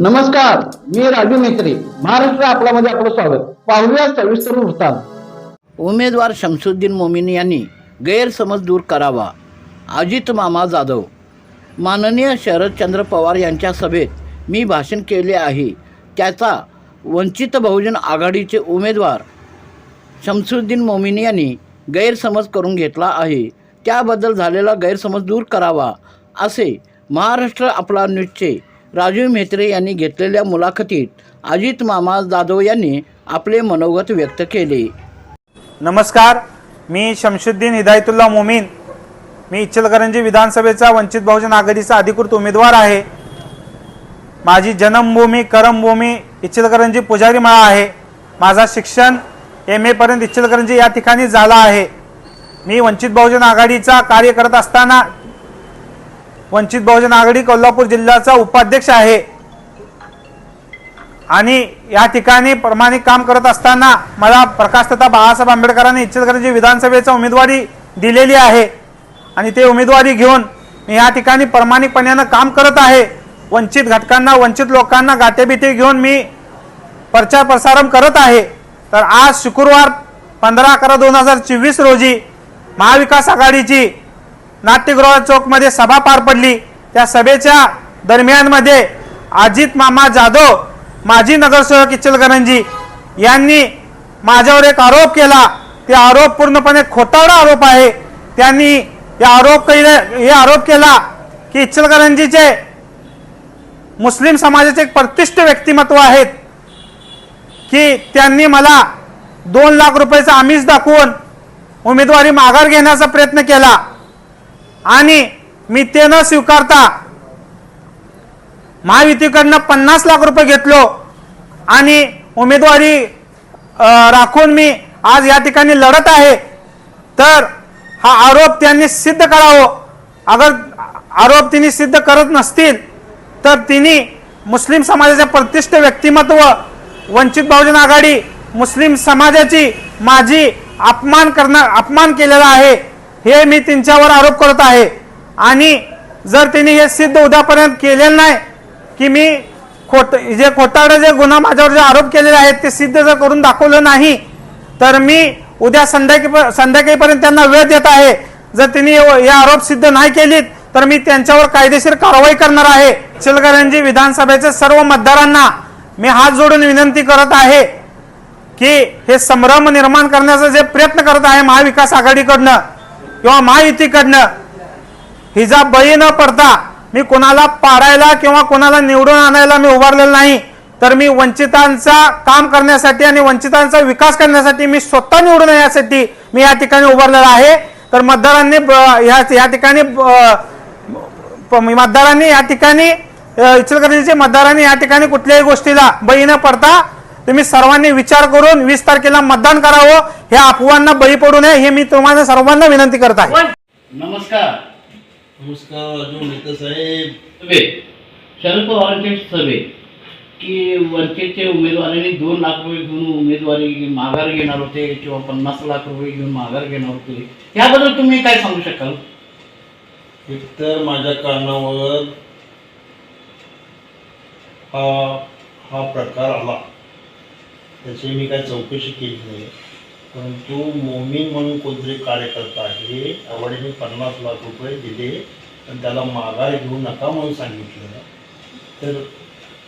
नमस्कार मी राजू मेत्री महाराष्ट्र आपल्यामध्ये आपलं स्वागत. पाहूया सविस्तर वृत्तांत. उमेदवार शमसुद्दीन मोमिनी यांनी गैरसमज दूर करावा. अजित मामा जाधव. माननीय शरदचंद्र पवार यांच्या सभेत मी भाषण केले आहे. त्याचा वंचित बहुजन आघाडीचे उमेदवार शमसुद्दीन मोमिनी यांनी गैरसमज करून घेतला आहे. त्याबद्दल झालेला गैरसमज दूर करावा असे महाराष्ट्र आपला न्यूजचे राजीव म्हेत्रे यांनी घेतलेल्या मुलाखतीत अजित मामा जाधव यांनी आपले मनोगत व्यक्त केले. नमस्कार मी शमशुद्दीन हिदायतुल्ला मोमीन. मी इचलकरंजी विधानसभेचा वंचित बहुजन आघाडीचा अधिकृत उमेदवार आहे. माझी जन्मभूमी करमभूमी इचलकरंजी पुजारी मळा आहे. माझा शिक्षण एम एपर्यंत इचलकरंजी या ठिकाणी झाला आहे. मी वंचित बहुजन आघाडीचा कार्य करत असताना वंचित बहुजन आघाडी कोल्हापूर जिल्ह्याचा उपाध्यक्ष आहे. आणि या ठिकाणी प्रमाणिक काम करत असताना मला प्रकाशतता बाळासाहेब आंबेडकरांनी इचलकरंजी विधानसभेचा उमेदवारी दिलेली आहे. आणि ते उमेदवारी घेऊन मी या ठिकाणी प्रामाणिकपणानं काम करत आहे. वंचित घटकांना वंचित लोकांना गाठेबिटे घेऊन मी प्रचार प्रसारण करत आहे. तर आज शुक्रवार पंधरा अकरा दोन हजार चोवीस रोजी महाविकास आघाडीची नाट्यगृह चौकमध्ये सभा पार पडली. त्या सभेच्या दरम्यानमध्ये अजित मामा जाधव माजी नगरसेवक इचलकरंजी यांनी माझ्यावर एक आरोप केला. ते आरोप पूर्णपणे खोटावडा आरोप आहे. त्यांनी हे आरोप केले हे आरोप केला की इचलकरंजीचे मुस्लिम समाजाचे एक प्रतिष्ठ व्यक्तिमत्व आहेत. की त्यांनी मला दोन लाख रुपयाचा आमिष दाखवून उमेदवारी माघार घेण्याचा प्रयत्न केला. आणि मी ते न स्वीकारता महायुतीकडनं पन्नास लाख रुपये घेतलो आणि उमेदवारी राखून मी आज या ठिकाणी लढत आहे. तर हा आरोप त्यांनी सिद्ध करावं. अगर आरोप तिने सिद्ध करत नसतील तर तिने मुस्लिम समाजाचे प्रतिष्ठ व्यक्तिमत्व वंचित बहुजन आघाडी मुस्लिम समाजाची माझी अपमान करणार अपमान केलेला आहे. हे मी त्यांच्यावर आरोप करत आहे. आणि जर त्यांनी हे सिद्ध उद्यापर्यंत केलेलं नाही की मी खोट जे खोटारडे जे गुन्हा माझ्यावर जे आरोप केलेले आहेत ते सिद्ध जर करून दाखवलं नाही तर मी उद्या संध्याकाळी संध्याकाळीपर्यंत त्यांना वेळ देत आहे. जर त्यांनी हे आरोप सिद्ध नाही केलीत तर मी त्यांच्यावर कायदेशीर कारवाई करणार आहे. चिलकरंजी विधानसभेच्या सर्व मतदारांना मी हात जोडून विनंती करत आहे की हे संभ्रम निर्माण करण्याचा जे प्रयत्न करत आहे महाविकास आघाडीकडनं किंवा महायुतीकडनं हिजा बळी न पडता मी कोणाला पाडायला किंवा कोणाला निवडून आणायला मी उभारलेलं नाही. तर मी वंचितांचा काम करण्यासाठी आणि वंचितांचा विकास करण्यासाठी मी स्वतः निवडून येण्यासाठी मी या ठिकाणी उभारलेला आहे. तर मतदारांनी या ठिकाणी मतदारांनी या ठिकाणी इचलकरंजीचे मतदारांनी या ठिकाणी कुठल्याही गोष्टीला बळी न पडता तुम्ही सर्वांनी विचार करून वीस तारखेला मतदान करावं हे अफवांना बळी पडू नये हे मी तुम्हाला सर्वांना विनंती करत आहे. नमस्कार. नमस्कार मेहता साहेब. शरद पवारांच्या सभेत की वंचितचे उमेदवारांनी दोन लाख रुपये घेऊन उमेदवारी माघार घेणार होते किंवा पन्नास लाख रुपये घेऊन माघार घेणार होते. याबद्दल तुम्ही काय सांगू शकाल? एकतर माझ्या कानावर हा हा प्रकार आला. त्याची मी काय चौकशी केली नाही. परंतु मोमीन म्हणून कोणतरी कार्यकर्ता आहे आवडीने पन्नास लाख रुपये दिले आणि त्याला माघार घेऊ नका म्हणून सांगितलं. तर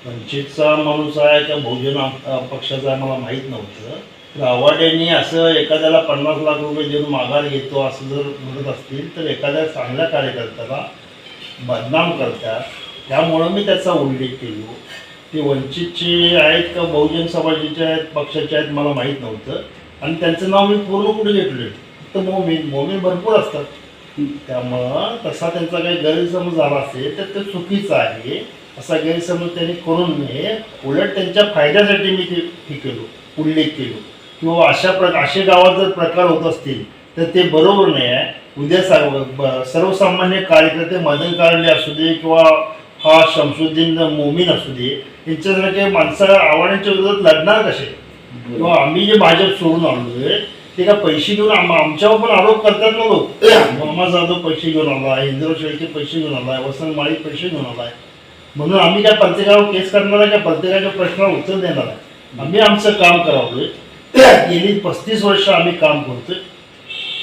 वंचितचा माणूस आहे त्या बहुजन पक्षाचा मला माहीत नव्हतं. तर आवाड्यांनी असं एखाद्याला पन्नास लाख रुपये देऊन माघार घेतो असं जर म्हणत असतील तर एखाद्या चांगल्या कार्यकर्त्याला बदनाम करतात. त्यामुळं मी त्याचा उल्लेख केलो. ते वंचितचे आहेत का बहुजन समाजाचे आहेत पक्षाचे आहेत मला माहीत नव्हतं. आणि त्यांचं नाव मी पूर्ण कुठे घेतलं फक्त मोमीन मोमीन भरपूर असतात. त्यामुळं तसा त्यांचा काही गैरसमज झाला असेल तर ते चुकीचं आहे. असा गैरसमज त्यांनी करू नये. उलट त्यांच्या फायद्यासाठी मी ते हे केलो उल्लेख केलो. किंवा अशा प्र असे गावात जर प्रकार होत असतील तर ते बरोबर नाही आहे. उद्या सर्व सर्वसामान्य कार्यकर्ते मदन कारंडे असू दे किंवा हा शमसुद्दीन मोमीन असू दे यांच्यासारखे माणसं आव्हानांच्या विरोधात लढणार कसे? किंवा आम्ही जे भाजप सोडून आलोय ते का पैसे घेऊन आम आमच्यावर पण आरोप करतात ना लोक? मामा जाधव पैसे घेऊन आलाय इंद्र शेळके पैसे घेऊन आलाय वसंत माळी पैसे घेऊन आलाय म्हणून आम्ही काय प्रत्येकावर केस करणार आहे का? प्रत्येकाच्या प्रश्नाला उत्तर देणार आहे. आम्ही आमचं काम करावं. गेली पस्तीस वर्ष आम्ही काम करतोय.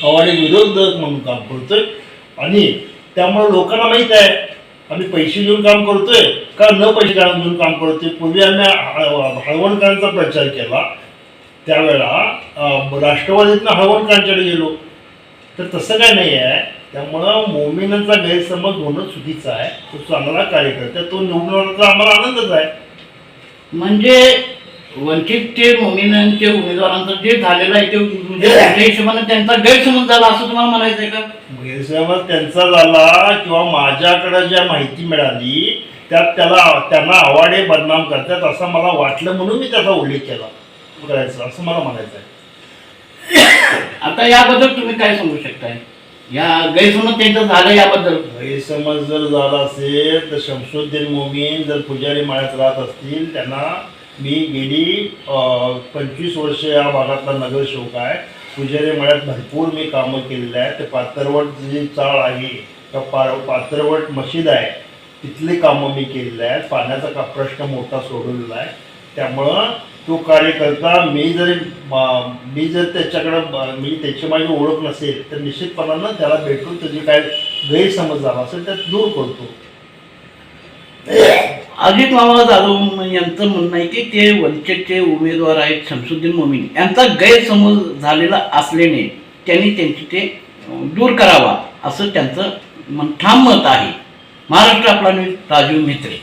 आव्हाडी विरोधक म्हणून काम करतोय. आणि त्यामुळे लोकांना माहीत आहे आम्ही पैसे घेऊन काम करतोय का न पैसे घेऊन काम करतोय? पूर्वी आम्ही हळ- हळवणकरांचा प्रचार केला. त्यावेळेला राष्ट्रवादीतनं हळवणकरांच्याकडे गेलो. तर तसं काय नाही आहे त्यामुळं मोमिनांचा गैरसमज होणं चुकीचं आहे. तो चांगला कार्यकर्ता तो निवडून आम्हाला आनंदच आहे. म्हणजे वंचित ते मोमिनांचे उमेदवारांचं जे झालेलं आहे ते म्हणजे त्या हिशोबाने त्यांचा गैरसमज झाला असं तुम्हाला म्हणायचं आहे का? गैरसमज त्यांचा झाला किंवा माझ्याकडे ज्या माहिती मिळाली त्यात त्याला त्यांना आवाडे बदनाम करतात असं मला वाटलं म्हणून मी त्याचा उल्लेख केला. करायचं असं मला म्हणायचं आहे. आता याबद्दल तुम्ही काय सांगू शकताय? या गैरसमज त्यांचं झालं याबद्दल. गैरसमज जर झाला असेल तर शमशुद्दीन मोमीन जर पुजारी माळ्यात राहत असतील त्यांना मी गेली पंचवीस वर्ष या भागातला नगरसेवक आहे. पुजारी मळ्यात भरपूर मी कामं केलेली आहेत. ते पात्रवट जी चाळ आहे त्या पा पात्रवट मशीद आहे तिथली कामं मी केलेली आहेत. पाण्याचा का प्रश्न मोठा सोडवलेला आहे. त्यामुळं तो कार्यकर्ता मी जर मी जर त्याच्याकडं मी त्याची माझी ओळख नसेल तर निश्चितपणानं त्याला भेटून त्याची काय गैरसमज झाला असेल तर दूर करतो. अजित मामा जाधव यांचं म्हणणं आहे की ते वंचितचे उमेदवार आहेत शमसुद्दीन मोमीन. यांचा गैरसमज झालेला असल्याने त्यांनी त्यांची ते दूर करावा असं त्यांचं मन- ठाम मत आहे. महाराष्ट्र आपला न्यूज राजीव मित्रे